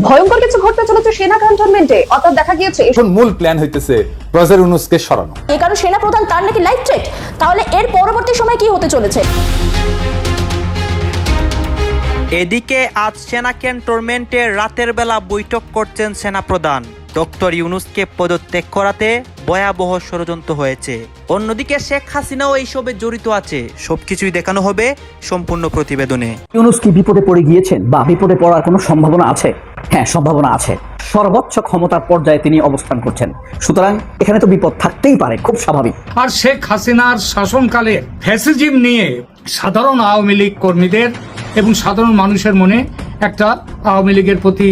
ভয়ঙ্কর কিছু ঘটতে চলেছে সেনা ক্যান্টনমেন্টে অর্থাৎ দেখা গিয়েছে এখন মূল প্ল্যান হইতেছে প্রজের উনুসকে সরানো। এ কারণে সেনা প্রধান তার নাকি লাইফ থ্রেট তাহলে এর পরবর্তী সময় কি হতে চলেছে? এদিকে আজ সেনা ক্যান্টনমেন্টে রাতের বেলা বৈঠক করছেন সেনাপ্রধান। ডক্টর ইউনুসকে পদত্যাগ করাতে ভয়াবহ ষড়যন্ত্র হয়েছে। অন্যদিকে শেখ হাসিনাও এইসবে জড়িত আছে। সবকিছুই দেখানো হবে সম্পূর্ণ প্রতিবেদনে। ইউনুস কি বিপদে পড়ে গিয়েছেন বা বিপদে পড়ার কোনো সম্ভাবনা আছে? হ্যাঁ সম্ভাবনা আছে। সর্বোচ্চ ক্ষমতার পর্যায়ে তিনি অবস্থান করছেন। সুতরাং এখানে তো বিপদ থাকতেই পারে খুব স্বাভাবিক। আর শেখ হাসিনার শাসনকালে ফ্যাসিজিম নিয়ে সাধারণ আওয়ামী লীগ কর্মীদের এবং সাধারণ মানুষের মনে একটা আওয়ামী লীগের প্রতি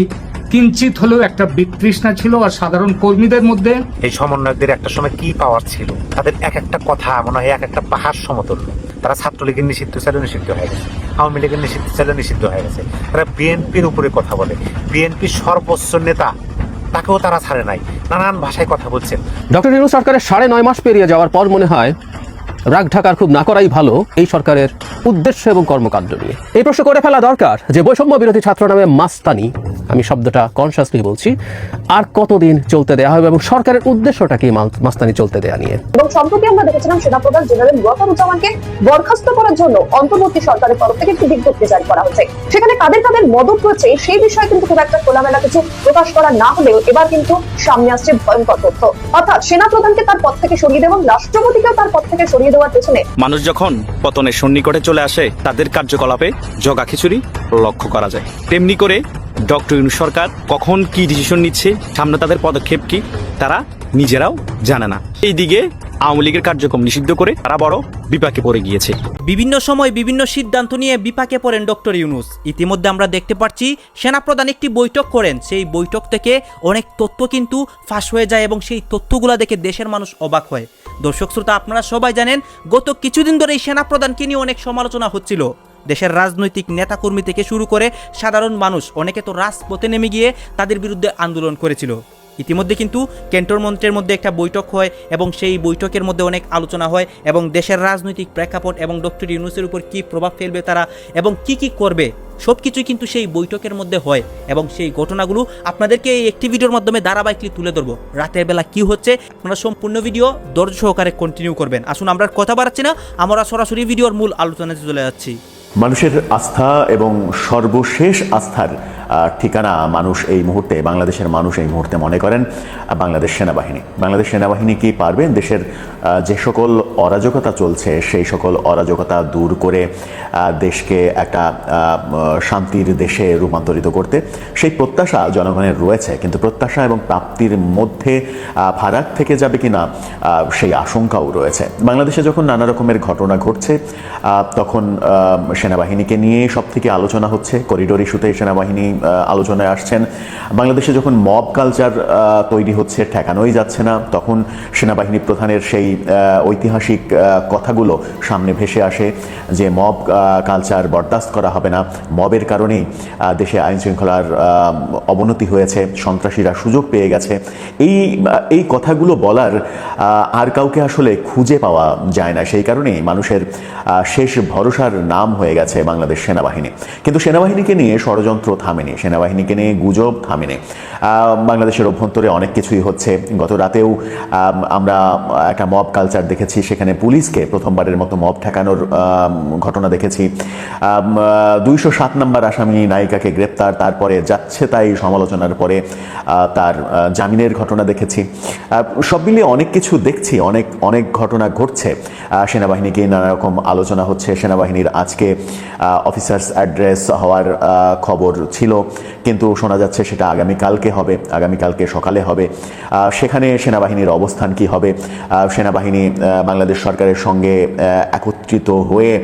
কিঞ্চিত হলেও একটা বিতৃষ্ণা ছিল আর সাধারণ কর্মীদের মধ্যে। এই সমন্বয়কদের একটা সময় কি পাওয়ার ছিল? তাদের এক একটা কথা মনে হয় এক একটা পাহাড় সমতুল্য। তারা ছাত্রলীগের নিষিদ্ধ ছিল নিষিদ্ধ হয়ে গেছে। আওয়ামী লীগের নিষিদ্ধ ছিল নিষিদ্ধ হয়ে গেছে। তারা বিএনপির উপরে কথা বলে। বিএনপির সর্বোচ্চ নেতা তাকেও তারা ছাড়ে নাই। নানান ভাষায় কথা বলছেন। ডক্টর ইউনুস সরকারের সাড়ে নয় মাস পেরিয়ে যাওয়ার পর মনে হয় রাগ ঢাকার খুব না করাই ভালো এই সরকারের উদ্দেশ্য এবং কর্মকাণ্ড নিয়ে। এই প্রশ্ন করে ফেলা দরকার যে বৈষম্য বিরোধী ছাত্র নামে মাস্তানি, আমি শব্দটা কনসিয়াসলি বলছি, আর কতদিন চলতে দেওয়া হবে এবং সরকারের উদ্দেশ্যটা কি মাস্তানি চলতে দেওয়া নিয়ে। এবং সম্প্রতি আমরা দেখেছিলাম সেনাপ্রধান জেনারেল ওয়াকারুজ্জামানকে বরখাস্ত করার জন্য অন্তর্বর্তী সরকারের তরফ থেকে একটি বিজ্ঞপ্তি জারি করা হয়েছে। সেখানে কাদের কাদের মদত রয়েছে, সেই বিষয়ে কিন্তু খুব একটা খোলামেলা কিছু প্রকাশ করা না হলেও এবার কিন্তু সামনে আসছে ভয়ঙ্কর তথ্য। অর্থাৎ সেনাপ্রধানকে তার পদ থেকে সরিয়ে দেওয়া, রাষ্ট্রপতিকেও তার পদ থেকে সরিয়ে দেওয়ার পেছনে। মানুষ যখন পতনের সন্নিকটে চলে আসে, তাদের কার্যকলাপে জগা খিচুড়ি লক্ষ্য করা যায়। তেমনি করে ডক্টর ইনু সরকার কখন কি ডিসিশন নিচ্ছে, সামনে তাদের পদক্ষেপ কি, তারা নিজেরাও জানে না। এইদিকে আওয়ামী লীগের কার্যক্রম নিষিদ্ধ করে তারা বড় বিপাকে পড়ে গিয়েছে। বিভিন্ন সময় বিভিন্ন সিদ্ধান্ত নিয়ে বিপাকে পড়েন ডক্টর ইউনুস। ইতিমধ্যে আমরা দেখতে পাচ্ছি সেনাপ্রধান একটি বৈঠক করেন। সেই বৈঠক থেকে অনেক তথ্য কিন্তু ফাঁস হয়ে যায় এবং সেই তথ্যগুলো দেখে দেশের মানুষ অবাক হয়। দর্শক শ্রোতা, আপনারা সবাই জানেন, গত কিছুদিন ধরে এই সেনাপ্রধানকে নিয়ে অনেক সমালোচনা হচ্ছিল। দেশের রাজনৈতিক নেতাকর্মী থেকে শুরু করে সাধারণ মানুষ, অনেকে তো রাজপথে নেমে গিয়ে তাদের বিরুদ্ধে আন্দোলন করেছিল। ইতিমধ্যে কিন্তু ক্যান্টনমেন্টের মধ্যে একটা বৈঠক হয় এবং সেই বৈঠকের মধ্যে অনেক আলোচনা হয় এবং দেশের রাজনৈতিক প্রেক্ষাপট এবং ডক্টর ইউনুসের উপর কী প্রভাব ফেলবে তারা এবং কি কি করবে সব কিছুই কিন্তু সেই বৈঠকের মধ্যে হয় এবং সেই ঘটনাগুলো আপনাদেরকে এই একটি ভিডিওর মাধ্যমে ধারাবাহিকলি তুলে ধরবো। রাতের বেলা কি হচ্ছে, আপনারা সম্পূর্ণ ভিডিও ধৈর্য সহকারে কন্টিনিউ করবেন। আসুন, আমরা কথা বাড়াচ্ছি না, আমরা সরাসরি ভিডিওর মূল আলোচনাতে চলে যাচ্ছি। মানুষের আস্থা এবং সর্বশেষ আস্থার ঠিকানা মানুষ এই মুহূর্তে বাংলাদেশের মানুষ এই মুহূর্তে মনে করেন বাংলাদেশ সেনাবাহিনী। বাংলাদেশ সেনাবাহিনী কি পারবেন দেশের যে সকল অরাজকতা চলছে সেই সকল অরাজকতা দূর করে দেশকে একটা শান্তির দেশে রূপান্তরিত করতে। সেই প্রত্যাশা জনগণের রয়েছে কিন্তু প্রত্যাশা এবং প্রাপ্তির মধ্যে ফারাক থেকে যাবে কিনা আহ, সেই আশঙ্কাও রয়েছে। বাংলাদেশে যখন নানা রকমের ঘটনা ঘটছে তখন সেনাবাহিনীকে নিয়ে সব থেকে আলোচনা হচ্ছে। করিডোর ইস্যুতে সেনাবাহিনী আলোচনায় আসছেন। বাংলাদেশে যখন মব কালচার তৈরি হচ্ছে, ঠেকানোই যাচ্ছে না, তখন সেনাবাহিনী প্রধানের সেই ঐতিহাসিক কথাগুলো সামনে ভেসে আসে যে মব কালচার বরদাস্ত করা হবে না। মবের কারণেই দেশে আইন শৃঙ্খলার অবনতি হয়েছে, সন্ত্রাসীরা সুযোগ পেয়ে গেছে। এই এই কথাগুলো বলার আর কাউকে আসলে খুঁজে পাওয়া যায় না। সেই কারণেই মানুষের শেষ ভরসার নাম হয়ে গেছে বাংলাদেশ সেনাবাহিনী। কিন্তু সেনাবাহিনীকে নিয়ে ষড়যন্ত্র থামেনি, সেনাবাহিনীকে নিয়ে গুজব থামেনি। বাংলাদেশের অভ্যন্তরে অনেক কিছুই হচ্ছে। গত রাতেও আমরা একটা মব কালচার দেখেছি, সেখানে পুলিশকে প্রথমবারের মতো মব ঠেকানোর ঘটনা দেখেছি। দুইশো সাত নম্বর আসামি নায়িকাকে গ্রেপ্তার, তারপরে যাচ্ছে তাই সমালোচনার পরে তার জামিনের ঘটনা দেখেছি। সব মিলিয়ে অনেক কিছু দেখছি, অনেক অনেক ঘটনা ঘটছে। সেনাবাহিনীকে নানা রকম আলোচনা হচ্ছে, সেনাবাহিনীর আজকে অফিসার্স অ্যাড্রেস হওয়ার খবর ছিল। কিন্তু শোনা যাচ্ছে সেটা আগামীকালকে হবে, আগামীকালকে সকালে হবে। সেখানে সেনাবাহিনীর অবস্থান কি হবে? সেনাবাহিনী বাংলাদেশ সরকারের সঙ্গে একত্রিত হয়ে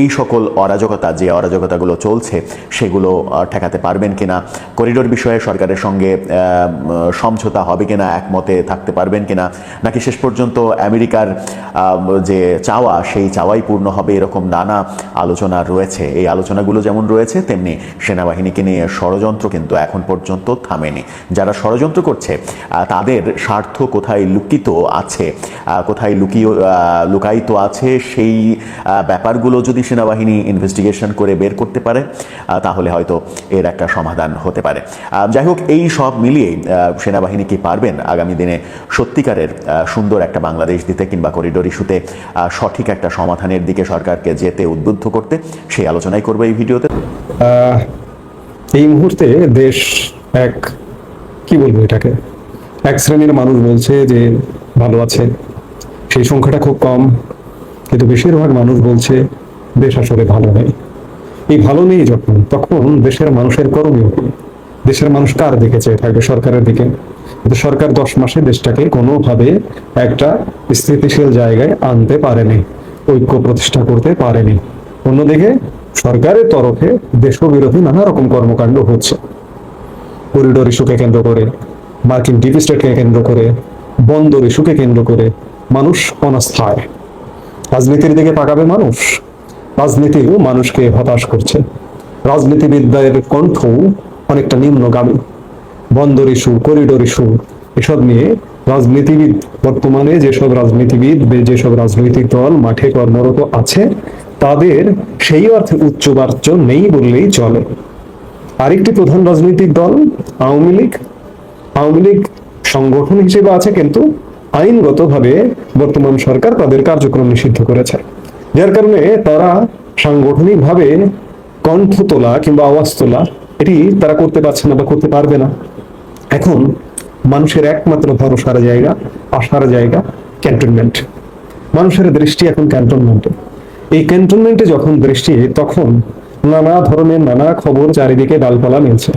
এই সকল অরাজকতা, যে অরাজকতাগুলো চলছে, সেগুলো ঠেকাতে পারবেন কিনা? করিডোর বিষয়ে সরকারের সঙ্গে সমঝোতা হবে কিনা? একমতে থাকতে পারবেন কিনা? নাকি শেষ পর্যন্ত আমেরিকার যে চাওয়া, সেই চাওয়াই পূর্ণ হবে? এরকম নানা আলোচনা রয়েছে। এই আলোচনাগুলো যেমন রয়েছে, তেমনি সেনাবাহিনীকে নিয়ে ষড়যন্ত্র ষড়যন্ত্র কিন্তু এখন পর্যন্ত থামেনি। যারা ষড়যন্ত্র করছে তাদের স্বার্থ কোথায় লুকিত আছে? কোথায় লুকিয়ে লুকায়িত আছে সেই ব্যাপারগুলো যদি সেনাবাহিনী ইনভেস্টিগেশন করে বের করতে পারে তাহলে হয়তো এর একটা সমাধান হতে পারে। যাই হোক, এই সব মিলিয়ে সেনাবাহিনী কি পারবেন আগামী দিনে সত্যিকারের সুন্দর একটা বাংলাদেশ দিতে কিংবা করিডোর ইস্যুতে সঠিক একটা সমাধানের দিকে সরকারকে যেতে উদ্বুদ্ধ করতে? সেই আলোচনাই করব এই ভিডিওতে। এই মুহূর্তে দেশ এক, কি বলব এটাকে? এক শ্রেণির মানুষ বলছে যে ভালো আছে। সেই সংখ্যাটা খুব কম, কিন্তু বেশিরভাগ মানুষ বলছে দেশ আসলে ভালো নেই। এই ভালো নেই যখন, তখন দেশের মানুষের করণীয় কি? দেশের মানুষ কার দিকে চেয়ে থাকবে সরকারের দিকে? কিন্তু সরকার দশ মাসে দেশটাকে কোনোভাবে একটা স্থিতিশীল জায়গায় আনতে পারেনি, ঐক্য প্রতিষ্ঠা করতে পারেনি। অন্যদিকে সরকারের তরফে দেশবিরোধী নানা রকম কর্মকাণ্ড হচ্ছে। করিডোর ইস্যুকে কেন্দ্র করে, মার্কিন ডিপ স্টেটকে কেন্দ্র করে, বন্দর ইস্যুকে কেন্দ্র করে মানুষ অনাস্থায়। রাজনীতির দিকে তাকাবে মানুষ, রাজনীতিও মানুষকে হতাশ করছে। রাজনীতিবিদদের কণ্ঠ অনেকটা নিম্নগামী। বন্দর ইস্যু করিডোর ইস্যু এসব নিয়ে রাজনীতিবিদ, বর্তমানে যেসব রাজনীতিবিদ যেসব রাজনৈতিক দল মাঠে কর্মরত আছে তাদের সেই অর্থে উচ্চবাচ্য নেই বললেই চলে। আরেকটি প্রধান রাজনৈতিক দল, আওয়ামী লীগ। আওয়ামী লীগ সংগঠন হিসেবে আছে কিন্তু আইনগতভাবে বর্তমান সরকার তাদের কার্যক্রম নিষিদ্ধ করেছে। যার কারণে তারা সাংগঠনিকভাবে কণ্ঠ তোলা কিংবা আওয়াজ তোলা, এটি তারা করতে পারছে না বা করতে পারবে না। এখন মানুষের একমাত্র ভরসার জায়গা আসার জায়গা ক্যান্টনমেন্ট মানুষের দৃষ্টি এখন ক্যান্টনমেন্টে এই ক্যান্টনমেন্টে যখন দৃষ্টি তখন নানা ধরনের নানা খবর চারিদিকে ডালপালা মিলছে।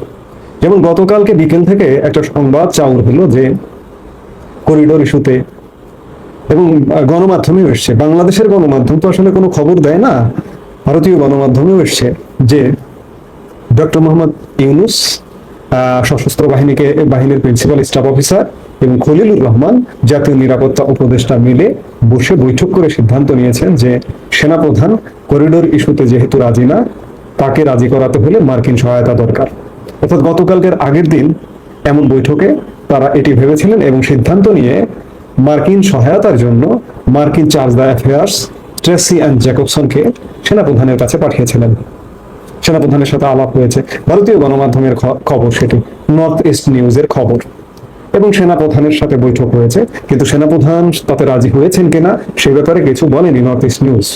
যেমন গতকালকে বিকেল থেকে একটা সংবাদ চাউর হলো যে করিডোর ইস্যুতে এবং গণমাধ্যমেও এসছে। বাংলাদেশের গণমাধ্যম তো আসলে কোনো খবর দেয় না, ভারতীয় গণমাধ্যমেও এসছে যে ডক্টর মোহাম্মদ ইউনুস সশস্ত্র বাহিনীকে, বাহিনীর প্রিন্সিপাল স্টাফ অফিসার এবং খলিলুর রহমান জাতীয় নিরাপত্তা উপদেষ্টা মিলে বসে বৈঠক করে সিদ্ধান্ত নিয়েছেন যে সেনাপ্রধান করিডোর ইস্যুতে যেহেতু রাজি না, তাকে রাজি করাতে হলে মার্কিন সহায়তা দরকার। অর্থাৎ গতকালকের আগের দিন এমন বৈঠকে তারা এটি ভেবেছিলেন এবং সিদ্ধান্ত নিয়ে মার্কিন সহায়তার জন্য মার্কিন charge d' affaires Tracey Ann জ্যাকবসনকে সেনাপ্রধানের কাছে পাঠিয়েছিলেন। সেনাপ্রধানের সাথে আলাপ হয়েছে। ভারতীয় গণমাধ্যমের খবর সেটি। নর্থ ইস্ট নিউজের খবর। এবং সেনাপ্রধানের সাথে বৈঠক হয়েছে। কিন্তু সেনাপ্রধান তাতে রাজি হয়েছেন কিনা সে ব্যাপারে কিছু বলেনি নর্থ ইস্ট নিউজ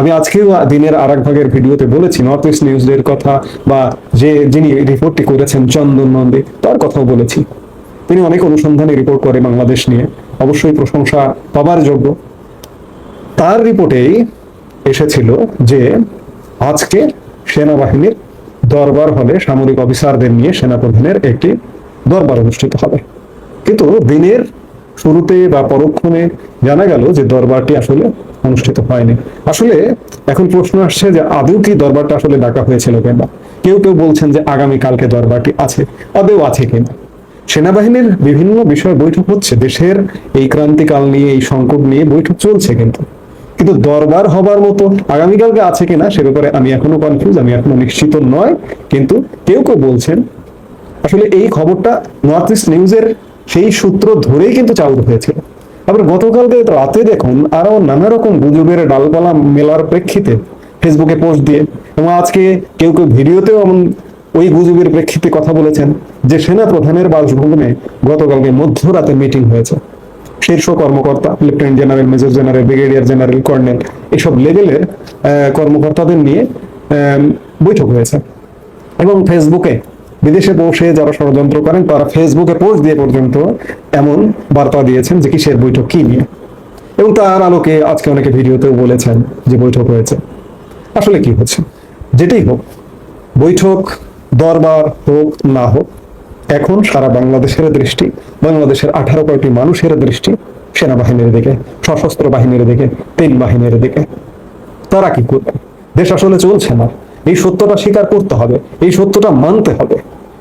আমি আজকেও দিনের আর এক ভাগের ভিডিওতে বলেছি নর্থ ইস্ট নিউজের কথা বা যে যিনি রিপোর্টটি করেছেন চন্দন নন্দে, তার কথাও বলেছি। তিনি অনেক অনুসন্ধানী রিপোর্ট করে বাংলাদেশ নিয়ে। অবশ্যই প্রশংসা পাবার যোগ্য। তার রিপোর্টেই এসেছিল যে আজকে সেনাবাহিনীর দরবার হলে সামরিক অফিসারদের নিয়ে সেনাপ্রধানের একটি দরবার অনুষ্ঠিত হবে। কিন্তু দিনের শুরুতে বা পরক্ষণে জানা গেল যে দরবারটি আসলে অনুষ্ঠিত হয়নি। আসলে এখন প্রশ্ন আসছে যে আদৌ কি দরবারটা আসলে ডাকা হয়েছিল কিনা কেউ কেউ বলছেন যে আগামী কালকে দরবারটি আছে, আদৌ আছে কিনা? সেনাবাহিনীর বিভিন্ন বিষয়ে বৈঠক হচ্ছে, দেশের এই ক্রান্তিকাল নিয়ে, এই সংকট নিয়ে বৈঠক চলছে কিন্তু। কিন্তু দরবার হবার মতো আগামীকালকে আছে কিনা, সে ব্যাপারে আমি এখনও কনফিউজ আমি এখনও নিশ্চিত নয়, কিন্তু কেউ কেউ বলছেন আসলে এই খবরটা নর্থ ইস্ট নিউজের সেই সূত্র ধরেই কিন্তু চাউর হয়েছিল। আবার গতকালকে রাতে দেখুন আরও নানা রকম গুজবের ডালপালা মেলার প্রেক্ষিতে ফেসবুকে পোস্ট দিয়ে এবং আজকে কেউ কেউ ভিডিওতেও এমন ওই গুজবের প্রেক্ষিতে কথা বলেছেন যে সেনা প্রধানের বাসভবনে গতকালকে মধ্যরাতে মিটিং হয়েছে। শীর্ষ কর্মকর্তা lieutenant general major general brigadier general colonel এসব লেভেলের কর্মকর্তাদের নিয়ে বৈঠক হয়েছে। এবং ফেসবুকে বিদেশে বসে যারা ষড়যন্ত্র করেন, তারা ফেসবুকে পোস্ট দিয়ে পর্যন্ত এমন বার্তা দিয়েছেন যে কিসের বৈঠক, কি নিয়ে। এবং তার আলোকে আজকে অনেকে ভিডিওতেও বলেছেন যে বৈঠক হয়েছে। আসলে কি হচ্ছে? যেটাই হোক, বৈঠক, দরবার হোক না হোক, এখন সারা বাংলাদেশের দৃষ্টি, বাংলাদেশের আঠারো কোটি মানুষের দৃষ্টি সেনাবাহিনীর দিকে, সশস্ত্র বাহিনীর দিকে, তিন বাহিনীর দিকে। তারা কি করবে? দেশ আসলে চলছে না। এই সত্যটা স্বীকার করতে হবে, এই সত্যটা মানতে হবে।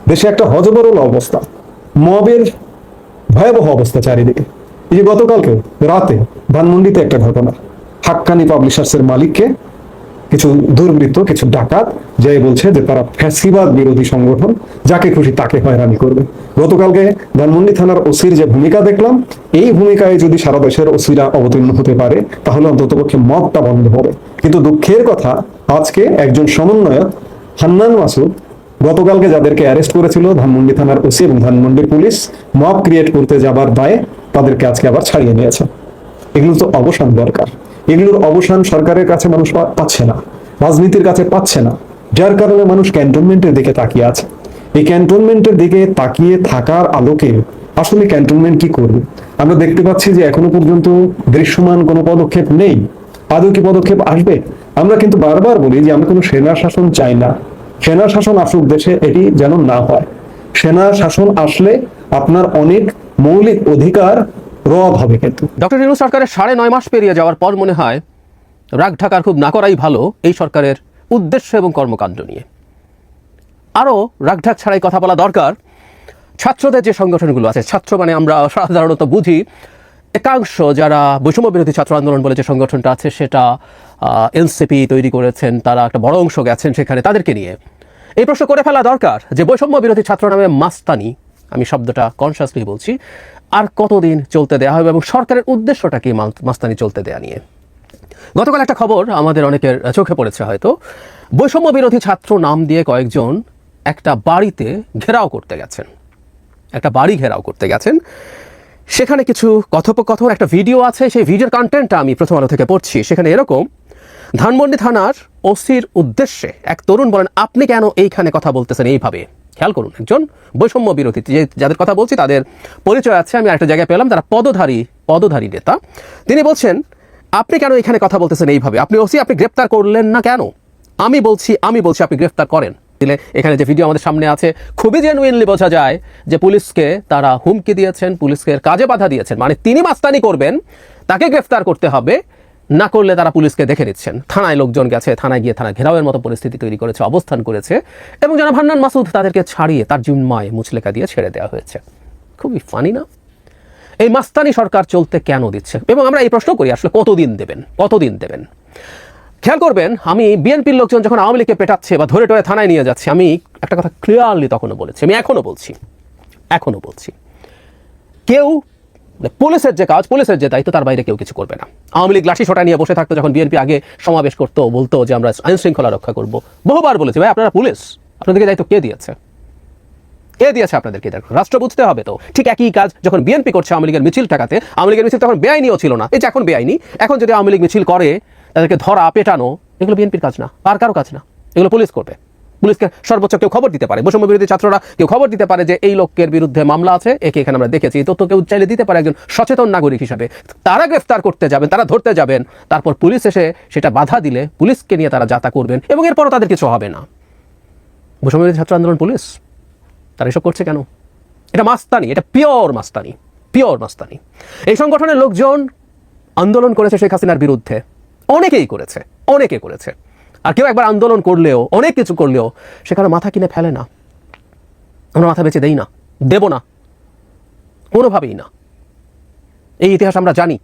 দেশে একটা হজবরল অবস্থা, মবের ভয়াবহ অবস্থা চারিদিকে। এই যে গতকালকে রাতে ধানমন্ডিতে একটা ঘটনা, হাক্কানি পাবলিশার্সের মালিককে কিছু দুর্বৃত্ত, কিছু ডাকাত, যে বলছে যে তারা ফ্যাসিবাদ বিরোধী সংগঠন, যাকে খুশি তাকে হয়রানি করবে। গতকালকে ধানমন্ডি থানার ওসির যে ভূমিকা দেখলাম, এই ভূমিকায় যদি সারা দেশের ওসিরা অবতীর্ণ হতে পারে, তাহলে অন্ততপক্ষে মবটা বন্ধ হবে। কিন্তু দুঃখের কথা আজকে একজন সমন্বয়ক, হান্নান মাসুদ, গতকালকে যাদেরকে অ্যারেস্ট করেছিল ধানমন্ডি থানার ওসি এবং ধানমন্ডির পুলিশ মব ক্রিয়েট করতে যাবার দায়ে তাদেরকে আজকে আবার ছাড়িয়ে নিয়েছে। এগুলো তো অবসান দরকার। এগুলোর অবসান সরকারের কাছে মানুষ পাচ্ছে না, রাজনীতির কাছে পাচ্ছে না, যার কারণে মানুষ ক্যান্টনমেন্টের দিকে তাকিয়ে আছে। এই ক্যান্টনমেন্টের দিকে তাকিয়ে থাকার আলোকে আসলে ক্যান্টনমেন্ট কি করবে? আমরা দেখতে পাচ্ছি যে এখনও পর্যন্ত দৃশ্যমান কোনো পদক্ষেপ নেই। আদৌ কি পদক্ষেপ আসবে? আমরা কিন্তু বারবার বলি যে আমরা কোনো সেনা শাসন চাই না। সেনা শাসন আসুক দেশে, এটি যেন না হয়। সেনা শাসন আসলে আপনার অনেক মৌলিক অধিকার রদ হবে কিন্তু। ডক্টর ইউনুস সরকারের সাড়ে নয় মাস পেরিয়ে যাওয়ার পর মনে হয় রাগ ঢাকার খুব না করাই ভালো এই সরকারের উদ্দেশ্য এবং কর্মকাণ্ড নিয়ে। আরও রাগঢাক ছাড়াই কথা বলা দরকার। ছাত্রদের যে সংগঠনগুলো আছে, ছাত্র মানে আমরা সাধারণত বুঝি একাংশ যারা বৈষম্য বিরোধী ছাত্র আন্দোলন বলে যে সংগঠনটা আছে, সেটা এনসিপি তৈরি করেছেন, তারা একটা বড় অংশ গেছেন সেখানে তাদেরকে নিয়ে। এই প্রশ্ন করে ফেলা দরকার যে বৈষম্য বিরোধী ছাত্র নামে মাস্তানি, আমি শব্দটা কনসিয়াসলি বলছি, আর কতদিন চলতে দেওয়া হবে এবং সরকারের উদ্দেশ্যটা কি মাস্তানি চলতে দেওয়া নিয়ে? গতকাল একটা খবর আমাদের অনেকের চোখে পড়েছে হয়তো। বৈষম্য বিরোধী ছাত্র নাম দিয়ে কয়েকজন একটা বাড়িতে ঘেরাও করতে গেছেন। একটা বাড়ি ঘেরাও করতে গেছেন। সেখানে কিছু কথোপকথন, একটা ভিডিও আছে, সেই ভিডিওর কন্টেন্টটা আমি প্রথম আলো থেকে পড়ছি। সেখানে এরকম, ধানমন্ডি থানার ওসির উদ্দেশ্যে এক তরুণ বলেন, আপনি কেন এইখানে কথা বলতেছেন এইভাবে? খেয়াল করুন, একজন বৈষম্য বিরোধী, যে যাদের কথা বলছি তাদের পরিচয় আছে, আমি একটা জায়গায় পেলাম, তারা পদধারী পদধারী নেতা। তিনি বলছেন, আপনি কেন এখানে কথা বলতেছেন এইভাবে? আপনি ওসি, আপনি গ্রেপ্তার করলেন না কেন? আমি বলছি আমি বলছি, আপনি গ্রেফতার করেন। দিলে এখানে যে ভিডিও আমাদের সামনে আছে, খুবই জেনুইনলি বোঝা যায় যে পুলিশকে তারা হুমকি দিয়েছেন, পুলিশকে কাজে বাধা দিয়েছেন। মানে তিনি মাস্তানি করবেন, তাকে গ্রেফতার করতে হবে, না করলে তারা পুলিশকে দেখে নিচ্ছেন। থানায় লোকজন গেছে, থানায় গিয়ে থানা ঘেরাওয়ের মতো পরিস্থিতি তৈরি করেছে, অবস্থান করেছে এবং যারা ভান্নান মাসুদ তাদেরকে ছাড়িয়ে তার জিম্মায় মুচলেখা দিয়ে ছেড়ে দেওয়া হয়েছে। খুবই ফানি না? এই মাস্তানি সরকার চলতে কেন দিচ্ছে? এবং আমরা এই প্রশ্ন করি, আসলে কতদিন দেবেন? কতদিন দেবেন? খেয়াল করবেন, আমি বিএনপির লোকজন যখন আওয়ামী লীগকে পেটাচ্ছে বা ধরে টরে থানায় নিয়ে যাচ্ছে, আমি একটা কথা ক্লিয়ারলি তখনও বলেছি, আমি এখনও বলছি এখনও বলছি। কেউ মানে পুলিশের যে কাজ, পুলিশের যে দায়িত্ব, তার বাইরে কেউ কিছু করবে না। আওয়ামী লীগ লাঠি সোটা নিয়ে বসে থাকতো যখন বিএনপি আগে সমাবেশ করতো, বলতো যে আমরা আইন শৃঙ্খলা রক্ষা করব। বহুবার বলেছি, ভাই, আপনারা পুলিশ, আপনাদেরকে দায়িত্ব কে দিয়েছে? কে দিয়েছে আপনাদেরকে? দায়িত্ব? রাষ্ট্র বুঝতে হবে তো। ঠিক একই কাজ যখন বিএনপি করছে আওয়ামী লীগের মিছিল ঠেকাতে, আওয়ামী লীগের মিছিল তখন বেআইনিও ছিল না। এই যে এখন বেআইনি, এখন যদি আওয়ামী লীগ মিছিল করে তাদেরকে ধরা, পেটানো, এগুলো বিএনপির কাজ না, আর কারও কাজ না। এগুলো পুলিশ করবে। পুলিশকে সর্বোচ্চ কেউ খবর দিতে পারে। বৈষম্য বিরোধী ছাত্ররা কেউ খবর দিতে পারে যে এই লোকের বিরুদ্ধে মামলা আছে, একে এখানে আমরা দেখেছি। এই তথ্য কেউ চাইলে দিতে পারে একজন সচেতন নাগরিক হিসাবে। তারা গ্রেফতার করতে যাবেন, তারা ধরতে যাবেন। তারপর পুলিশ এসে সেটা বাধা দিলে পুলিশকে নিয়ে তারা যাতা করবেন, এবং এরপরও তাদের কিছু হবে না। বৈষম্য বিরোধী ছাত্র আন্দোলন পুলিশ? তারা এসব করছে কেন? এটা মাস্তানি, এটা পিওর মাস্তানি পিওর মাস্তানি। এই সংগঠনের লোকজন আন্দোলন করেছে শেখ হাসিনার বিরুদ্ধে। অনেকেই করেছে, অনেকে করেছে। আর কেউ একবার আন্দোলন করলেও, অনেক কিছু করলেও সেখানে মাথা কিনে ফেলে না। আমরা মাথা বেঁচে দেই না, দেব না, কোনোভাবেই না। এই ইতিহাস আমরা জানি,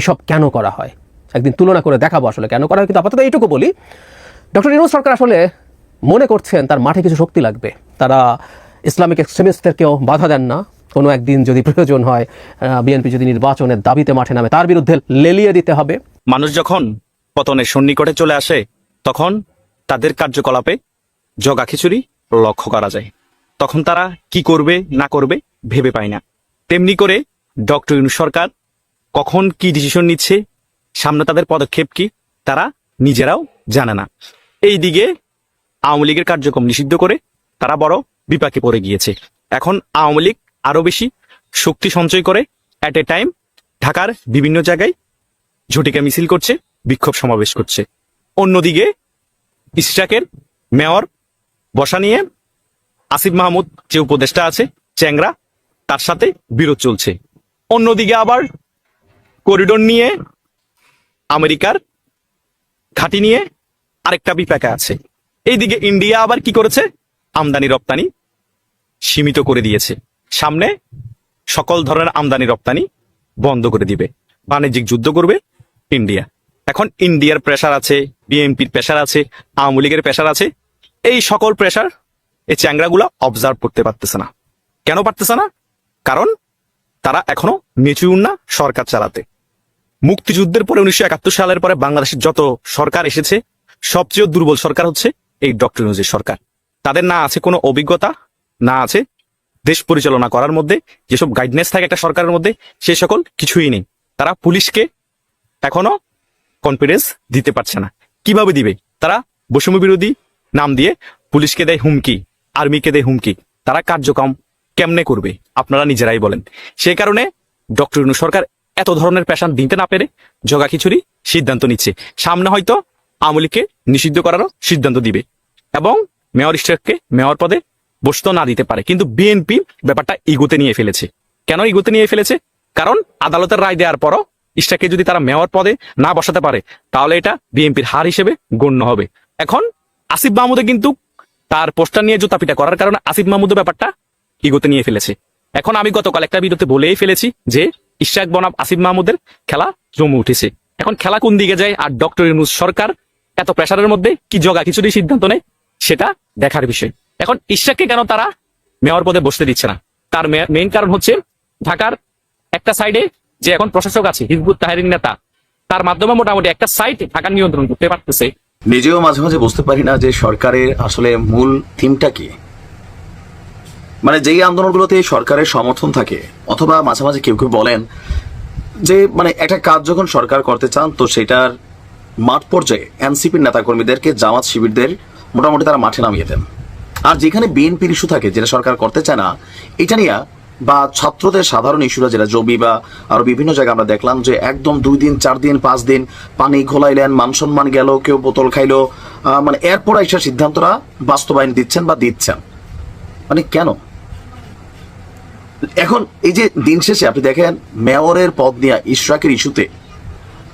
এসব কেন করা হয়? একদিন তুলনা করে দেখাবো আসলে কেন করা হয়, কিন্তু আপাতত এইটুকু বলি। ডক্টর ইনুস সরকার আসলে মনে করছেন তার মাঠে কিছু শক্তি লাগবে। তারা ইসলামিক এক্সট্রিমিস্টদেরকেও বাধা দেন না কোনো একদিন যদি প্রয়োজন হয় বিএনপি যদি নির্বাচনের দাবিতে মাঠে নামে, তার বিরুদ্ধে লেলিয়ে দিতে হবে। মানুষ যখন পতনের সন্নিকটে চলে আসে, তখন তাদের কার্যকলাপে জগা খিচুড়ি লক্ষ্য করা যায়। তখন তারা কি করবে, না করবে, ভেবে পায় না। তেমনি করে ডক্টর ইউনুস সরকার কখন কি ডিসিশন নিচ্ছে, সামনে তাদের পদক্ষেপ কি, তারা নিজেরাও জানে না। এই দিকে আওয়ামী লীগের কার্যক্রম নিষিদ্ধ করে তারা বড় বিপাকে পড়ে গিয়েছে। এখন আওয়ামী লীগ আরও বেশি শক্তি সঞ্চয় করে অ্যাট এ টাইম ঢাকার বিভিন্ন জায়গায় ঝটিকা মিছিল করছে, বিক্ষোভ সমাবেশ করছে। অন্যদিকে ইস্টাকের মেয়র বসা নিয়ে আসিফ মাহমুদ যে উপদেষ্টা আছে, চ্যাংরা, তার সাথে বিরোধ চলছে। অন্যদিকে আবার করিডোর নিয়ে আমেরিকার ঘাঁটি নিয়ে আরেকটা বিপাকে আছে। এইদিকে ইন্ডিয়া আবার কি করেছে? আমদানি রপ্তানি সীমিত করে দিয়েছে। সামনে সকল ধরনের আমদানি রপ্তানি বন্ধ করে দিবে। বাণিজ্যিক যুদ্ধ করবে ইন্ডিয়া। এখন ইন্ডিয়ার প্রেশার আছে বিএনপির প্রেশার আছে, আওয়ামী লীগের প্রেশার আছে। এই সকল প্রেশার এই চ্যাংরাগুলা অবজার্ভ করতে পারতেছে না। কেন পারতেছে না? কারণ তারা এখনও মেচুর না সরকার চালাতে। মুক্তিযুদ্ধের পরে উনিশশো একাত্তর সালের পরে বাংলাদেশের যত সরকার এসেছে, সবচেয়ে দুর্বল সরকার হচ্ছে এই ডক্টর ইউনুসের সরকার। তাদের না আছে কোনো অভিজ্ঞতা, না আছে দেশ পরিচালনা করার মধ্যে, যেসব গাইডনেস থাকে একটা সরকারের মধ্যে, সে সকল কিছুই নেই। তারা পুলিশকে এখনও কনফিডেন্স দিতে পারছে না। কীভাবে দিবে? তারা বৈষম্য বিরোধী নাম দিয়ে পুলিশকে দেয় হুমকি, আর্মিকে দেয় হুমকি। তারা কার্যক্রম কেমনে করবে? আপনারা নিজেরাই বলেন। সেই কারণে ডক্টর ইউনূস সরকার এত ধরনের পেশান দিতে না পেরে জগা খিচুড়ি সিদ্ধান্ত নিচ্ছে। সামনে হয়তো আওয়ামী লীগকে নিষিদ্ধ করারও সিদ্ধান্ত দিবে এবং মেয়র স্টেটকে মেয়র পদে বসতে না দিতে পারে। কিন্তু বিএনপি ব্যাপারটা ইগোতে নিয়ে ফেলেছে। কেন ইগোতে নিয়ে ফেলেছে? কারণ আদালতের রায় দেওয়ার পরও ইস্টাকে যদি তারা মেয়র পদে না বসাতে পারে, তাহলে এটা বিএনপির হার হিসেবে গণ্য হবে। এখন আসিফ মাহমুদে কিন্তু তার পোস্টার নিয়ে জুতাপিটা করার কারণে আসিফ মাহমুদের ব্যাপারটা ইগোতে নিয়ে ফেলেছে। এখন আমি গতকাল একটা ভিডিওতে বলেই ফেলেছি যে ইশাক বনাম আসিফ মাহমুদের খেলা জমে উঠেছে। এখন খেলা কোন দিকে যায় আর ডক্টর ইউনুস সরকার এত প্রেশারের মধ্যে কি জগা কিছুরই সিদ্ধান্ত নেয়, সেটা দেখার বিষয়। এখন ইশাককে কেন তারা মেয়র পদে বসতে দিচ্ছে না? তার মেইন কারণ হচ্ছে ঢাকার একটা সাইডে যে এখন প্রশাসক আছে, হিজবুত তাহারিন নেতা, তার মাধ্যমে মোটামুটি একটা সাইট ঢাকার নিয়ন্ত্রণ করতে পারতেছে। নিজেও মাঝে মাঝে বুঝতে পারি না যে সরকারের আসলে মূল থিমটা কি। মানে যেই আন্দোলনগুলোতে সরকারের সমর্থন থাকে, অথবা মাঝে মাঝে কেউ কেউ বলেন যে মানে একটা কাজ যখন সরকার করতে চান, তো সেটার মাঠ পর্যায়ে এনসিপির নেতাকর্মীদেরকে জামাত শিবিরদের মোটামুটি তারা মাঠে নামিয়ে দেন। আর যেখানে বিএনপির ইস্যু থাকে, যেটা সরকার করতে চায় না, এটা নিয়ে বা ছাত্রদের সাধারণ ইস্যুরা যেটা জবি বা আরও বিভিন্ন জায়গায় আমরা দেখলাম যে একদম দুই দিন, চার দিন, পাঁচ দিন পানি ঘোলাইলেন, মান সম্মান গেল, কেউ বোতল খাইলো মানে এরপর এসে সিদ্ধান্তরা বাস্তবায়ন দিচ্ছেন বা দিচ্ছেন। মানে কেন? এখন এই যে দিন শেষে আপনি দেখেন মেয়রের পদ নিয়ে ইশরাকের ইস্যুতে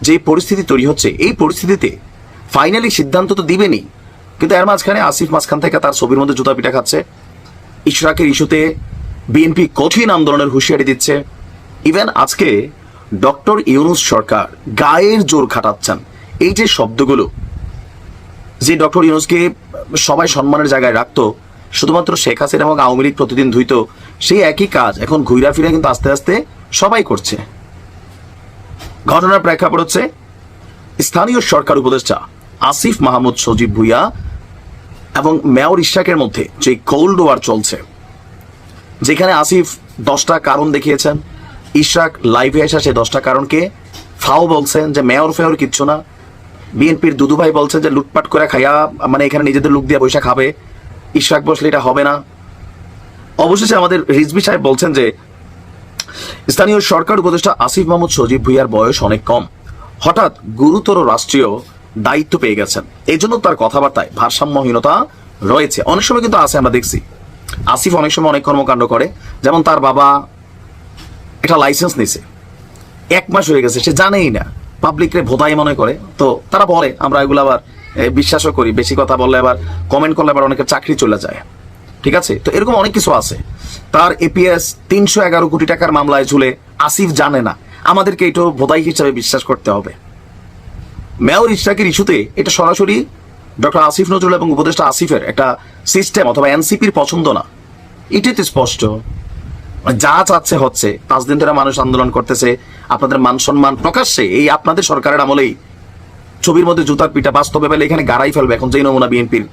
যে পরিস্থিতি তৈরি হচ্ছে, এই পরিস্থিতিতে ফাইনালি সিদ্ধান্ত তো দিবেনি কিন্তু এর মাঝখানে আসিফ মাঝখান থেকে তার ছবির মধ্যে জুতা পিঠা খাচ্ছে। ইশরাকের ইস্যুতে বিএনপি কঠিন আন্দোলনের হুঁশিয়ারি দিচ্ছে। ইভেন আজকে ডক্টর ইউনুস সরকার গায়ের জোর খাটাচ্ছেন। এই যে শব্দগুলো যে ডক্টর ইউনুসকে সবাই সম্মানের জায়গায় রাখতো, শুধুমাত্র শেখ হাসিনা এবং আওয়ামী লীগ প্রতিদিন ধুইত, সেই একই কাজ এখন ঘুরা ফিরে কিন্তু আস্তে আস্তে সবাই করছে। ঘটনার প্রেক্ষাপট হচ্ছে, স্থানীয় সরকার উপদেষ্টা আসিফ মাহমুদ সজীব ভুইয়া এবং মেয়র ইশাকের মধ্যে যে কোল্ড ওয়ার চলছে, যেখানে আসিফ দশটা কারণ দেখিয়েছেন, ইশাক লাইভে আসা সেই দশটা কারণকে ফাও বলছেন যে মেয়র ফেয়র কিচ্ছু না। বিএনপির দুদু ভাই বলছেন যে লুটপাট করে খাইয়া মানে এখানে নিজেদের লুক দিয়ে বৈশা খাবে। ইশাক বসলে এটা হবে না। অবশেষে আমাদের রিজবি সাহেব বলছেন যে, স্থানীয় সরকার উপদেষ্টা আসিফ মাহমুদ সজীব ভুইয়ার বয়স অনেক কম। হঠাৎ গুরুতর রাষ্ট্রীয় দায়িত্ব পেয়ে গেছেন। এই জন্য তার কথাবার্তায় ভারসাম্যহীনতা রয়েছে। অনেক সময় কিন্তু আছে, আমরা দেখছি। আসিফ অনেক সময় অনেক কর্মকাণ্ড করে। যেমন তার বাবা একটা লাইসেন্স নিছে। এক মাস হয়ে গেছে, সে জানেই না। পাবলিকরে ভোদাই মনে করে। তো তারা বলে, আমরা এগুলো আবার বিশ্বাসও করি। বেশি কথা বললে আবার কমেন্ট করলে আবার অনেকের চাকরি চলে যায়। ঠিক আছে? তো এরকম অনেক কিছু আছে। তার এপিএস তিনশো এগারো কোটি টাকার মামলায় ঝুলে আসিফ জানে না। আমাদেরকে এটাও ভোদাই হিসাবে বিশ্বাস করতে হবে। মেয়র ইশরাকের ইস্যুতে এটা সরাসরি ডক্টর আসিফ নজরুল এবং উপদেষ্টা আসিফের একটা সিস্টেম অথবা এনসিপির পছন্দ না। এটাই তো স্পষ্ট। মানে যা চাচ্ছে হচ্ছে, পাঁচ দিন ধরে মানুষ আন্দোলন করতেছে, আপনাদের মান সম্মান প্রকাশ্যে এই আপনাদের সরকারের আমলেই। ছবির মধ্যে জুতার পিঠা বাস্তবে পেলে এখানে গাড়াই ফেলবে এখন যেই নমুনা বিএনপির।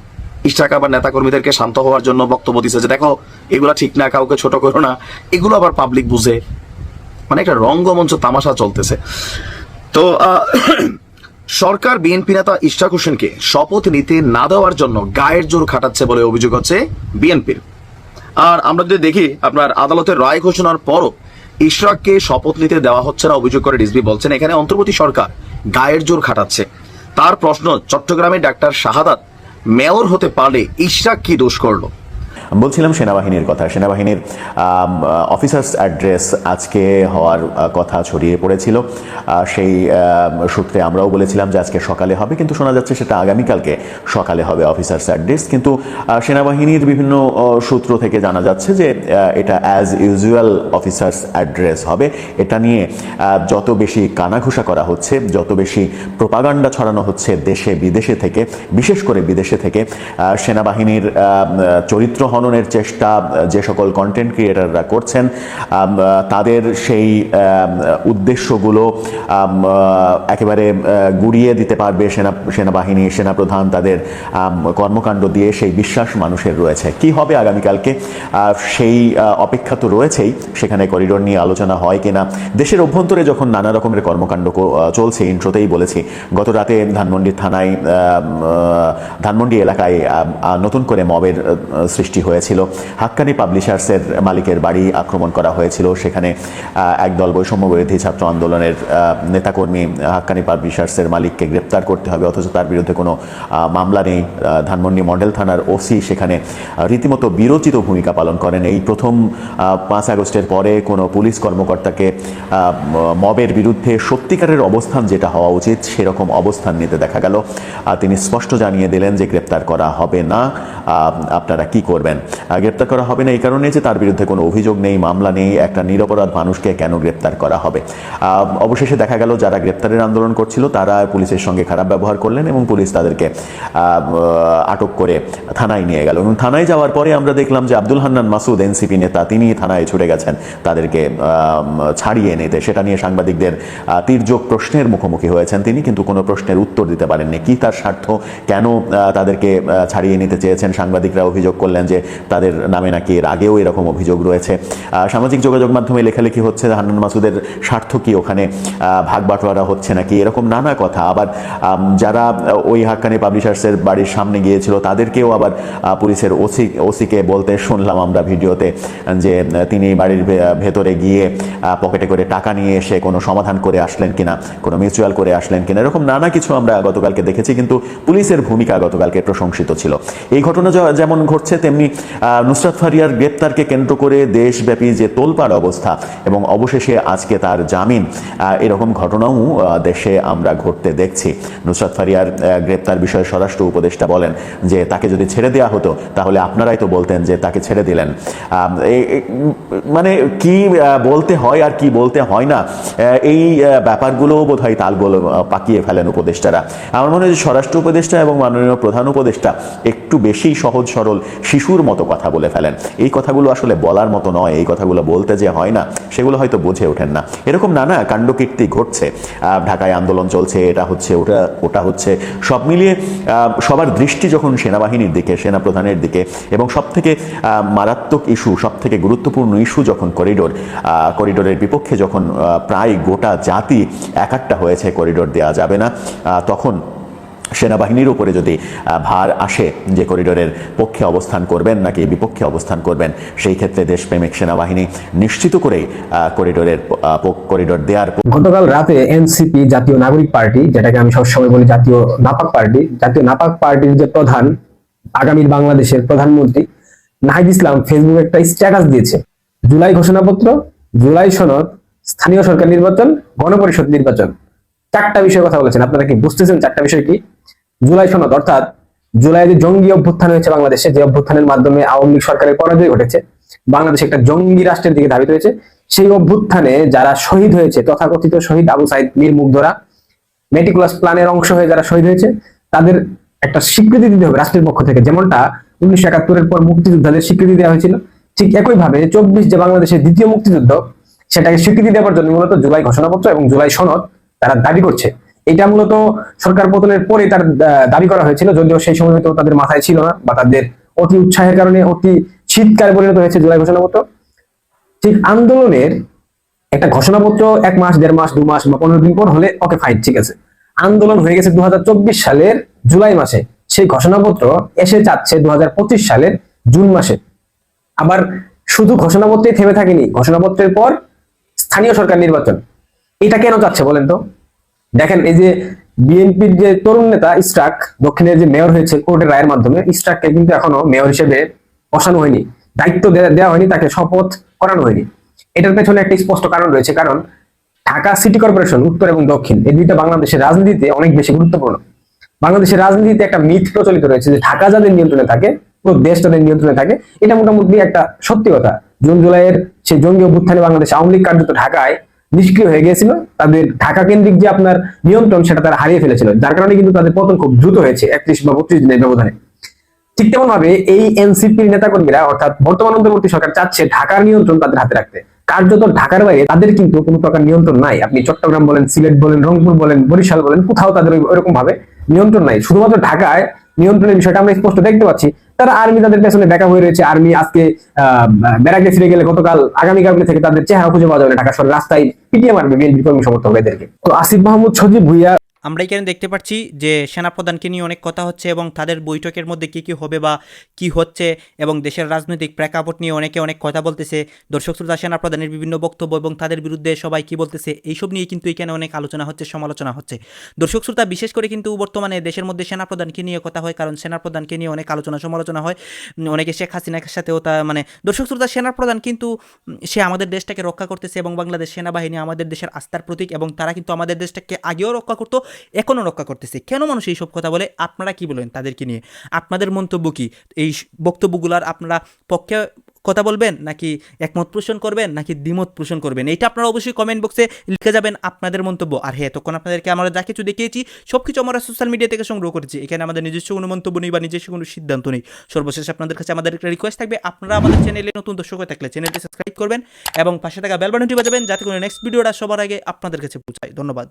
ইশাক আবার নেতা কর্মীদেরকে শান্ত হওয়ার জন্য বক্তব্য দিচ্ছে যে, দেখো, এগুলো ঠিক না, কাউকে ছোট করো না। এগুলো আবার পাবলিক বুঝে। মানে একটা রঙ্গমঞ্চ তামাশা চলতেছে। তো সরকার বিএনপি নেতা ইশাক হোসেনকে শপথ নিতে না দেওয়ার জন্য গায়ের জোর খাটাচ্ছে বলে অভিযোগ হচ্ছে বিএনপির। আর আমরা যদি দেখি, আপনার আদালতের রায় ঘোষণার পরও ইশরাককে শপথ নিতে দেওয়া হচ্ছে না, অভিযোগ করে রিজভি বলছেন। এখানে অন্তর্বর্তী সরকার গায়ের জোর খাটাচ্ছে। তার প্রশ্ন, চট্টগ্রামে ডাক্তার শাহাদাত মেয়র হতে পারলে ইশরাক কি দোষ করল? বলছিলাম সেনাবাহিনীর কথা। সেনাবাহিনীর অফিসার্স অ্যাড্রেস আজকে হওয়ার কথা ছড়িয়ে পড়েছিল। সেই সূত্রে আমরাও বলেছিলাম যে আজকে সকালে হবে, কিন্তু শোনা যাচ্ছে সেটা আগামীকালকে সকালে হবে অফিসার্স অ্যাড্রেস কিন্তু সেনাবাহিনীর বিভিন্ন সূত্র থেকে জানা যাচ্ছে যে এটা অ্যাজ ইউজুয়াল অফিসার্স অ্যাড্রেস হবে। এটা নিয়ে যত বেশি কানাঘুষা করা হচ্ছে, যত বেশি প্রপাগান্ডা ছড়ানো হচ্ছে দেশে বিদেশে থেকে, বিশেষ করে বিদেশে থেকে সেনাবাহিনীর চরিত্র হননের চেষ্টা, যে সকল কন্টেন্ট ক্রিয়েটাররা করছেন তাদের সেই উদ্দেশ্যগুলো একেবারে গুড়িয়ে দিতে পারবে সেনা, সেনাবাহিনী, সেনাপ্রধান তাদের কর্মকাণ্ড দিয়ে সেই বিশ্বাস মানুষের রয়েছে। কি হবে আগামীকালকে? সেই অপেক্ষা তো রয়েছেই। সেখানে করিডোর নিয়ে আলোচনা হয় কিনা? দেশের অভ্যন্তরে যখন নানা রকমের কর্মকাণ্ড চলছে, ইন্ট্রোতেই বলেছি, গত রাতে ধানমন্ডির থানায় ধানমন্ডি এলাকায় নতুন করে মবের সৃষ্টি হয়েছিল। হাক্কানি পাবলিশার্সের মালিকের বাড়ি আক্রমণ করা হয়েছিল। সেখানে একদল বৈষম্য বিরোধী ছাত্র আন্দোলনের নেতাকর্মী হাক্কানি পাবলিশার্সের মালিককে গ্রেপ্তার করতে হবে, অথচ তার বিরুদ্ধে কোনো মামলা নেই। ধানমন্ডি মডেল থানার ওসি সেখানে রীতিমতো বিরোচিত ভূমিকা পালন করেন। এই প্রথম পাঁচ আগস্টের পরে কোনো পুলিশ কর্মকর্তাকে মবের বিরুদ্ধে সত্যিকারের অবস্থান যেটা হওয়া উচিত, সেরকম অবস্থান নিতে দেখা গেল। তিনি স্পষ্ট জানিয়ে দিলেন যে গ্রেপ্তার করা হবে না। আপনারা কি করবেন? আহ, গ্রেপ্তার করা হবে না এই কারণে যে তার বিরুদ্ধে কোনো অভিযোগ নেই মামলা নেই একটা নিরপরাধ মানুষকে কেন গ্রেপ্তার করা হবে? অবশেষে দেখা গেল যারা গ্রেপ্তারের আন্দোলন করছিল তারা পুলিশের সঙ্গে খারাপ ব্যবহার করলেন এবং পুলিশ তাদেরকে আটক করে থানায় নিয়ে গেল। এবং থানায় যাওয়ার পরে আমরা দেখলাম যে আব্দুল হান্নান মাসুদ এনসিপি নেতা তিনি থানায় ছুটে গেছেন তাদেরকে ছাড়িয়ে নিতে। সেটা নিয়ে সাংবাদিকদের তীর্যক প্রশ্নের মুখোমুখি হয়েছেন তিনি কিন্তু কোনো প্রশ্নের উত্তর দিতে পারেননি। কি তার স্বার্থ? কেন তাদেরকে ছাড়িয়ে নিতে চেয়েছেন? সাংবাদিকরা অভিযোগ করলেন যে তাদের নামে নাকি এর আগেও এরকম অভিযোগ রয়েছে। সামাজিক যোগাযোগ মাধ্যমে লেখালেখি হচ্ছে, হান্নান মাসুদের স্বার্থ কি ওখানে ভাগ বাটোয়ারা হচ্ছে নাকি, এরকম নানা কথা। আবার যারা ওই হাক্কানি পাবলিশার্সের বাড়ির সামনে গিয়েছিল, তাদেরকেও আবার পুলিশের ওসি, ওসিকে বলতে শুনলাম আমরা ভিডিওতে যে তিনি বাড়ির ভেতরে গিয়ে পকেটে করে টাকা নিয়ে এসে কোনো সমাধান করে আসলেন কিনা, কোনো মিউচুয়াল করে আসলেন কিনা, এরকম নানা কিছু আমরা গতকালকে দেখেছি, কিন্তু পুলিশের ভূমিকা গতকালকে প্রশংসিত ছিল। এই ঘটনা যেমন ঘটছে, তেমনি নুসরাত ফারিয়ার গ্রেপ্তারকে কেন্দ্র করে দেশব্যাপী যে তোলপাড় অবস্থা এবং অবশেষে আজকে তার জামিন এরকম ঘটনাও দেশে আমরা ঘটতে দেখছি। নুসরাত ফারিয়ার গ্রেপ্তার বিষয়ে স্বরাষ্ট্র উপদেষ্টা বলেন যে তাকে যদি ছেড়ে দেওয়া হতো তাহলে আপনারাই তো বলতেন যে তাকে ছেড়ে দিলেন। মানে কি বলতে হয় আর কি বলতে হয় না এই আহ, ব্যাপারগুলো বোধ হয় তালগুলো পাকিয়ে ফেলেন উপদেষ্টারা। আমার মনে হয় যে স্বরাষ্ট্র উপদেষ্টা এবং মাননীয় প্রধান উপদেষ্টা একটু বেশি সহজ সরল শিশুর মতো কথা বলে ফেলেন। এই কথাগুলো আসলে বলার মতো নয়, এই কথাগুলো বলতে যে হয় না, সেগুলো হয়তো বুঝে ওঠেন না। এরকম নানা কাণ্ডকীর্তি ঘটছে। ঢাকায় আন্দোলন চলছে, এটা হচ্ছে, ওটা ওটা হচ্ছে। সব মিলিয়ে সবার দৃষ্টি যখন সেনাবাহিনীর দিকে সেনা প্রধানের দিকে, এবং সব থেকে মারাত্মক ইস্যু সব থেকে গুরুত্বপূর্ণ ইস্যু যখন করিডোর করিডোরের বিপক্ষে যখন প্রায় গোটা জাতি একাট্টা হয়েছে, করিডোর দেওয়া যাবে না তখন সেনাবাহিনীর উপরে যদি ভার আসে যে করিডোরের পক্ষে অবস্থান করবেন নাকি বিপক্ষে অবস্থান করবেন সেই ক্ষেত্রে দেশপ্রেমিক সেনাবাহিনী নিশ্চিত আহ, করিডোরের করিডোর দেওয়ার গতকাল রাতে এনসিপি জাতীয় নাগরিক পার্টি যেটাকে আমি সবসময় বলি জাতীয় নাপাক পার্টি জাতীয় নাপাক পার্টির যে প্রধান আগামীর বাংলাদেশের প্রধানমন্ত্রী নাহিদ ইসলাম ফেসবুকে একটা স্ট্যাটাস দিয়েছে। জুলাই ঘোষণাপত্র জুলাই সনদ স্থানীয় সরকার নির্বাচন গণপরিষদ নির্বাচন। চারটা বিষয়ে কথা বলেছেন। আপনারা কি বুঝতেছেন চারটা বিষয় কি? জুলাই সনদ, অর্থাৎ জুলাই যে জঙ্গি অভ্যুত্থান হয়েছে বাংলাদেশে, যে অভ্যুত্থানের মাধ্যমে আওয়ামী লীগ সরকারের পরাজয় ঘটেছে, বাংলাদেশ একটা জঙ্গি রাষ্ট্রের দিকে ধাবিত হয়েছে। সেই অভ্যুত্থানে যারা শহীদ হয়েছে, তথাকথিত শহীদ আবু সাইদ মীর মুগ্ধরা, মেটিকুলাস প্ল্যানের অংশ হয়ে যারা শহীদ হয়েছে, তাদের একটা স্বীকৃতি দিতে হবে রাষ্ট্রের পক্ষ থেকে। যেমনটা উনিশশো একাত্তরের পর মুক্তিযোদ্ধাদের স্বীকৃতি দেওয়া হয়েছিল। ঠিক একইভাবে চব্বিশ যে বাংলাদেশের দ্বিতীয় মুক্তিযুদ্ধ, সেটাকে স্বীকৃতি দেওয়ার জন্য মূলত জুলাই ঘোষণাপত্র এবং জুলাই সনদ তারা দাবি করছে। এটা মূলত সরকার পতনের পরে তার দাবি করা হয়েছিল, যদিও সেই সময় হয়তো তাদের মাথায় ছিল না বা তাদের অতি উৎসাহের কারণে, অতি শীতকালে পরিণত হয়েছে জুলাই ঘোষণাপত্র ঠিক আন্দোলনের একটা ঘোষণাপত্র এক মাস, দেড় মাস, দু মাস বা পনেরো দিন পর হলে, ওকে ফাইন ঠিক আছে। আন্দোলন হয়ে গেছে দু হাজার চব্বিশ সালের জুলাই মাসে। সেই ঘোষণাপত্র এসে যাচ্ছে দু সালের জুন মাসে। আবার শুধু ঘোষণাপত্রেই থেমে থাকেনি, ঘোষণাপত্রের পর স্থানীয় সরকার নির্বাচন। এটা কেন চাচ্ছে বলেন তো? দেখেন, এই যে বিএনপির যে তরুণ নেতা ইস্টাক দক্ষিণের যে মেয়র হয়েছে কোর্টের রায়ের মাধ্যমে ইস্টাককে কিন্তু এখনও মেয়র হিসেবে বসানো হয়নি, দায়িত্ব দেওয়া হয়নি, তাকে শপথ করানো হয়নি। এটার পেছনে একটা স্পষ্ট কারণ রয়েছে, কারণ ঢাকা সিটি কর্পোরেশন উত্তর এবং দক্ষিণ, এই দুইটা বাংলাদেশের রাজনীতিতে অনেক বেশি গুরুত্বপূর্ণ। বাংলাদেশের রাজনীতিতে একটা মিথ প্রচলিত রয়েছে যে ঢাকা যাদের নিয়ন্ত্রণে থাকে, পুরো দেশ তাদের নিয়ন্ত্রণে থাকে। এটা মোটামুটি একটা সত্যি কথা। জুন, জুলাইয়ের সেই জঙ্গি অভ্যুত্থানে বাংলাদেশ আওয়ামী লীগ কার্যত ঢাকায় নিষ্ক্রিয় হয়ে গিয়েছিল। তাদের ঢাকা কেন্দ্রিক যে আপনার নিয়ন্ত্রণ, সেটা তারা হারিয়ে ফেলেছিল। যার কারণে কিন্তু তাদের পতন খুব দ্রুত হয়েছে, একত্রিশ বা বত্রিশ দিনের ব্যবধানে। ঠিক তেমন ভাবে এই এনসিপির নেতাকর্মীরা, অর্থাৎ বর্তমান অন্তর্বর্তী সরকার, চাচ্ছে ঢাকার নিয়ন্ত্রণ তাদের হাতে রাখতে। কার্যত ঢাকার বাইরে তাদের কিন্তু কোনো প্রকার নিয়ন্ত্রণ নাই। আপনি চট্টগ্রাম বলেন, সিলেট বলেন, রংপুর বলেন, বরিশাল বলেন, কোথাও তাদের ওই- ওইরকম ভাবে নিয়ন্ত্রণ নাই। শুধুমাত্র ঢাকায় নিয়ন্ত্রণের বিষয়টা আমরা স্পষ্ট দেখতে পাচ্ছি। তারা আর্মি তাদের পেছনে দেখা হয়ে রয়েছে। আর্মি আজকে ব্যারাকে ফিরে গেলে গতকাল আগামীকাল থেকে তাদের চেহারা খুঁজে পাওয়া যাবে না ঢাকা শহরের রাস্তায় পিটিএম আর্মি বিএনপি কর্মী সমর্থকদেরকে তো আসিফ মাহমুদ সজীব ভুইয়া আমরা এখানে দেখতে পাচ্ছি যে সেনাপ্রধানকে নিয়ে অনেক কথা হচ্ছে এবং তাদের বৈঠকের মধ্যে কি কি হবে বা কি হচ্ছে এবং দেশের রাজনৈতিক প্রেক্ষাপট নিয়ে অনেকে অনেক কথা বলতেছে। দর্শক শ্রোতা, সেনাপ্রধানের বিভিন্ন বক্তব্য এবং তাদের বিরুদ্ধে সবাই কি বলতেছে এইসব নিয়ে কিন্তু এখানে অনেক আলোচনা হচ্ছে, সমালোচনা হচ্ছে। দর্শক শ্রোতা, বিশেষ করে কিন্তু বর্তমানে দেশের মধ্যে সেনাপ্রধানকে নিয়ে কথা হয় কারণ সেনাপ্রধানকে নিয়ে অনেক আলোচনা, সমালোচনা হয়। অনেকে শেখ হাসিনার সাথেও তা মানে দর্শক শ্রোতা, সেনাপ্রধান কিন্তু সে আমাদের দেশটাকে রক্ষা করতেছে এবং বাংলাদেশ সেনাবাহিনী আমাদের দেশের আস্থার প্রতীক এবং তারা কিন্তু আমাদের দেশটাকে আগেও রক্ষা করতো। এখনও রক্ষা করতেছে। কেন মানুষ এইসব কথা বলে? আপনারা কি বলেন তাদেরকে নিয়ে? আপনাদের মন্তব্য কি? এই বক্তব্যগুলার আপনারা পক্ষে কথা বলবেন নাকি একমত পোষণ করবেন নাকি দ্বিমত পোষণ করবেন? এটা আপনারা অবশ্যই কমেন্ট বক্সে লিখে যাবেন আপনাদের মন্তব্য। আর হ্যাঁ তখন আপনাদেরকে আমরা যা কিছু দেখিয়েছি সব কিছু আমরা সোশ্যাল মিডিয়া থেকে সংগ্রহ করেছি। এখানে আমাদের নিজস্ব কোনো মন্তব্য নেই বা নিজস্ব কোনো সিদ্ধান্ত নেই। সর্বশেষ আপনাদের কাছে আমাদের একটা রিকোয়েস্ট থাকবে। আপনারা আমাদের চ্যানেলে নতুন দর্শক হয়ে থাকলে চ্যানেলটি সাবস্ক্রাইব করবেন এবং পাশে থাকা বেল বাটনটি বাজাবেন যাতে করে নেক্সট ভিডিওটা সবার আগে আপনাদের কাছে পৌঁছায়। ধন্যবাদ।